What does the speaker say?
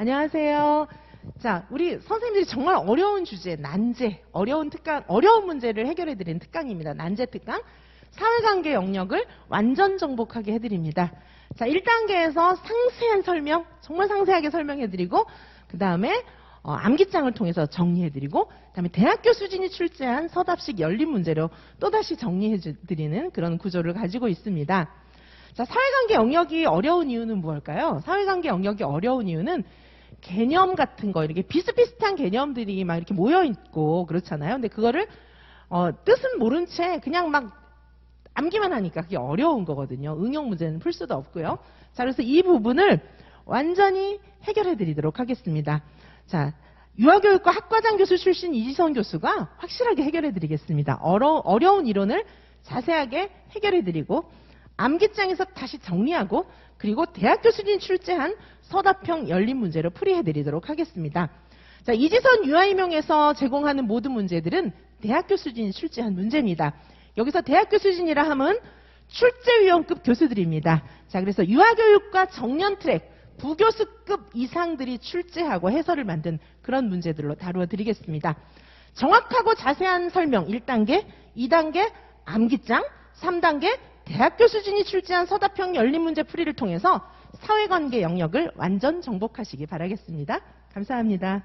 안녕하세요. 자, 우리 선생님들이 정말 어려운 주제, 난제, 어려운 특강, 어려운 문제를 해결해 드리는 특강입니다. 난제 특강. 사회관계 영역을 완전 정복하게 해드립니다. 자, 1단계에서 상세한 설명, 정말 상세하게 설명해 드리고, 그 다음에 어, 암기장을 통해서 정리해 드리고, 그 다음에 대학교 수준이 출제한 서답식 열린 문제로 또다시 정리해 드리는 그런 구조를 가지고 있습니다. 자, 사회관계 영역이 어려운 이유는 무엇일까요? 사회관계 영역이 어려운 이유는 개념 같은 거 이렇게 비슷비슷한 개념들이 막 이렇게 모여 있고 그렇잖아요. 근데 그거를 어, 뜻은 모른 채 그냥 막 암기만 하니까 그게 어려운 거거든요. 응용 문제는 풀 수도 없고요. 자, 그래서 이 부분을 완전히 해결해 드리도록 하겠습니다. 자, 유아교육과 학과장 교수 출신 이지선 교수가 확실하게 해결해 드리겠습니다. 어려, 어려운 이론을 자세하게 해결해 드리고 암기장에서 다시 정리하고 그리고 대학 교 수준 출제한 서답형 열린 문제로 풀이해 드리도록 하겠습니다. 자, 이지선 유아임용에서 제공하는 모든 문제들은 대학 교 수준이 출제한 문제입니다. 여기서 대학 교 수준이라 함은 출제위원급 교수들입니다. 자, 그래서 유아교육과 정년 트랙, 부교수급 이상들이 출제하고 해설을 만든 그런 문제들로 다루어 드리겠습니다. 정확하고 자세한 설명 1단계, 2단계 암기장, 3단계 대학교 수준이 출제한 서답형 열린 문제 풀이를 통해서 사회관계 영역을 완전 정복하시기 바라겠습니다. 감사합니다.